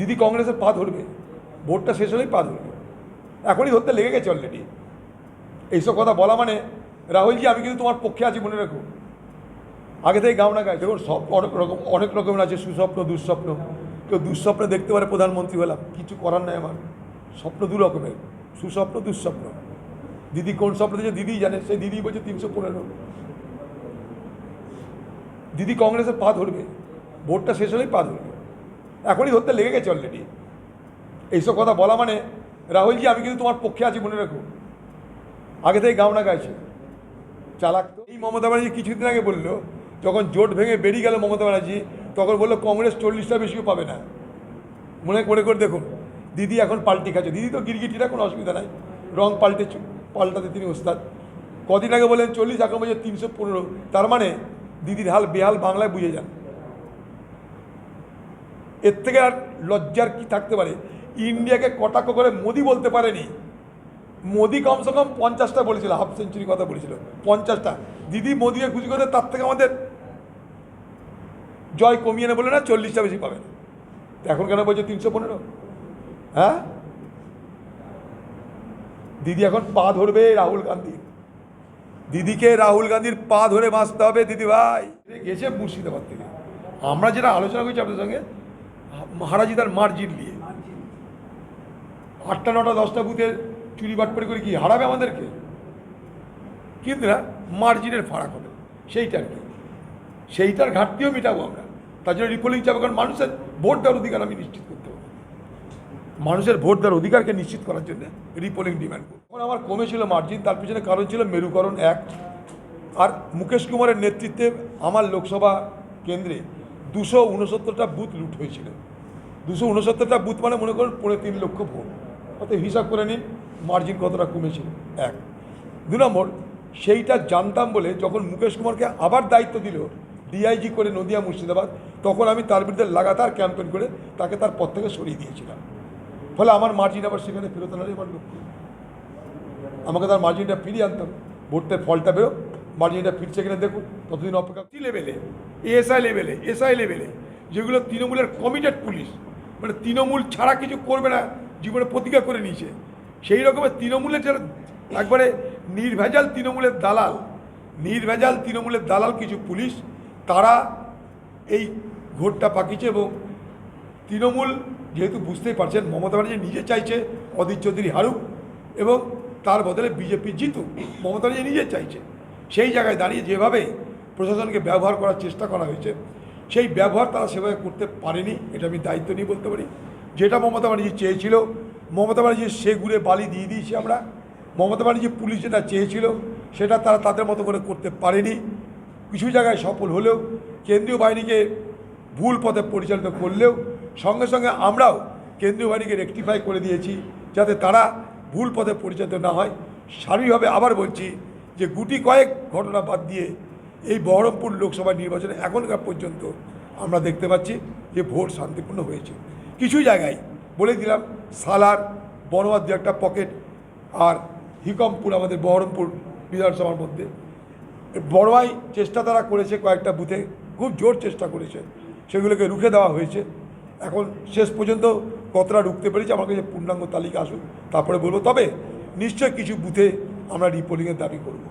দিদি কংগ্রেসের পা ধরবে, ভোটটা শেষ হলেই পা ধরবে। এখনই ধরতে লেগে গেছে অলরেডি এইসব কথা বলা মানে রাহুলজি আমি কিন্তু তোমার পক্ষে আছি, মনে রাখো। আগে থেকে গাও না গায়ে। দেখুন, সব অনেক রকম, অনেক রকমের আছে, সুস্বপ্ন, দুঃস্বপ্ন। কেউ দুঃস্বপ্নে দেখতে পারে প্রধানমন্ত্রী হলাম, কিছু করার নাই আমার। স্বপ্ন দু রকমের, সুস্বপ্ন, দুঃস্বপ্ন। দিদি কোন স্বপ্ন দিয়েছে দিদি জানে, সেই দিদি বলছে তিনশো পনেরো। দিদি কংগ্রেসের পা ধরবে, ভোটটা শেষ হলেই পা ধরবে। এখনই ধরতে লেগে গেছে অলরেডি এইসব কথা বলা মানে রাহুলজি, আমি কিন্তু তোমার পক্ষে আছি, মনে রাখো। আগে থেকে গাও না গাইছে। চালাক তো। এই মমতা ব্যানার্জি কিছুদিন আগে বলল, যখন জোট ভেঙে বেরিয়ে গেল মমতা ব্যানার্জি, তখন বলল, কংগ্রেস চল্লিশটা বেশিও পাবে না। মনে করে করে দেখুন, দিদি এখন পাল্টি খাচ্ছে। দিদি তো গিরগিটিরা, কোনো অসুবিধা নাই। রং পাল্টে পাল্টাতে তিনি ওস্তাদ। কদিন আগে বলেন চল্লিশ এখন বলছে তিনশো পনেরো। তার মানে দিদির হাল বেহাল বাংলায় বুঝে যান। এর থেকে আর লজ্জার কি থাকতে পারে? ইন্ডিয়াকে কটাক্ষ করে মোদি বলতে পারেনি। মোদি কমসে কম পঞ্চাশটা বলেছিল, হাফ সেঞ্চুরি কথা বলেছিল, পঞ্চাশটা। দিদি মোদিকে খুশি করে তার থেকে আমাদের জয় কমিয়ে না বলে না চল্লিশটা বেশি পাবে। না এখন কেন বলছে তিনশো পনেরো? হ্যাঁ? দিদি এখন পা ধরবে রাহুল গান্ধী। দিদিকে রাহুল গান্ধীর পা ধরে বাঁচতে হবে, দিদি ভাই। গেছে মুর্শিদাবাদ থেকে। আমরা যেটা আলোচনা করছি আপনাদের সঙ্গে মহারাজি তার মার্জিন নিয়ে। আটটা, নটা, দশটা বুথে চুরি বাটপাড়ি করে কি হারাবে আমাদেরকে? কিন্তু না মার্জিনের ফারাক হবে। সেইটা আর কি? সেইটার ঘাটতিও মেটাবো আমরা। তার জন্য রিপোলিং চাপে কারণ মানুষের ভোট দেওয়ার অধিকার আমি নিশ্চিত করতে হবে মানুষের ভোট দেওয়ার অধিকারকে নিশ্চিত করার জন্য রিপোলিং ডিমান্ড করব। এখন আমার কমেছিল মার্জিন তার পিছনে কারণ ছিল মেরুকরণ এক আর মুকেশ কুমারের নেতৃত্বে আমার লোকসভা কেন্দ্রে দুশো উনসত্তরটা বুথ লুট হয়েছিল। দুশো উনসত্তরটা বুথ মানে মনে করুন পৌনে তিন লক্ষ ভোট। অত হিসাব করে নিন মার্জিন কতটা কমেছিল? এক। দু নম্বর, সেইটা জানতাম বলে যখন মুকেশ কুমারকে আবার দায়িত্ব দিল ডিআইজি করে নদিয়া মুর্শিদাবাদ, তখন আমি তার বিরুদ্ধে লাগাতার ক্যাম্পেন করে তাকে তার পদ থেকে সরিয়ে দিয়েছিলাম। ফলে আমার মার্জিন আবার সেখানে ফেরত আনারই আমার লক্ষ্য। আমাকে তার মার্জিনটা ফিরিয়ে আনতাম ভোটের ফলটা বেরো মার্জিনটা ফিরছে কিনা দেখুন, ততদিন অপেক্ষা কি লেভেলে এএসআই লেভেলে এসআই লেভেলে যেগুলো তৃণমূলের কমিটেড পুলিশ মানে তৃণমূল ছাড়া কিছু করবে না, জীবনে প্রতিজ্ঞা করে নিয়েছে। সেই রকমের তৃণমূলের যারা, একবারে নির্ভেজাল তৃণমূলের দালাল, নির্ভেজাল তৃণমূলের দালাল কিছু পুলিশ তারা এই ঘোরটা পাকিয়েছে এবং তৃণমূল যেহেতু বুঝতেই পারছেন, মমতা ব্যানার্জি নিজে চাইছে অধীর চৌধুরী হারুক এবং তার বদলে বিজেপি জিতুক, মমতা ব্যানার্জি নিজে চাইছে। সেই জায়গায় দাঁড়িয়ে যেভাবে প্রশাসনকে ব্যবহার করার চেষ্টা করা হয়েছে। সেই ব্যবহার তারা সেভাবে করতে পারেনি, এটা আমি দায়িত্ব নিয়ে বলতে পারি। যেটা মমতা ব্যানার্জি চেয়েছিল, মমতা ব্যানার্জি সে ঘুরে বালি দিয়ে দিয়েছি আমরা। মমতা ব্যানার্জি পুলিশ যেটা চেয়েছিল, সেটা তারা তাদের মতো করে করতে পারেনি। কিছু জায়গায় সফল হলেও, কেন্দ্রীয় বাহিনীকে ভুল পথে পরিচালিত করলেও, সঙ্গে সঙ্গে আমরাও কেন্দ্রীয় বাহিনীকে রেকটিফাই করে দিয়েছি, যাতে তারা ভুল পথে পরিচালিত না হয়। স্বাভাবিকভাবে আবার বলছি যে গুটি কয়েক ঘটনা বাদ দিয়ে এই বহরমপুর লোকসভা নির্বাচনে এখনকার পর্যন্ত আমরা দেখতে পাচ্ছি যে ভোট শান্তিপূর্ণ হয়েছে। কিছু জায়গায় বলে দিলাম, সালার বনবাদ দু একটা পকেট আর হিকমপুর, আমাদের বহরমপুর বিধানসভার মধ্যে। বড়াই চেষ্টা তারা করেছে কয়েকটা বুথে, খুব জোর চেষ্টা করেছে। সেগুলোকে রুখে দেওয়া হয়েছে। এখন শেষ পর্যন্ত কতটা রুখতে পেরেছে আমার কাছে পূর্ণাঙ্গ তালিকা আসুন তারপরে বলব। তবে নিশ্চয় কিছু বুথে আমরা রিপোলিংয়ের দাবি করব।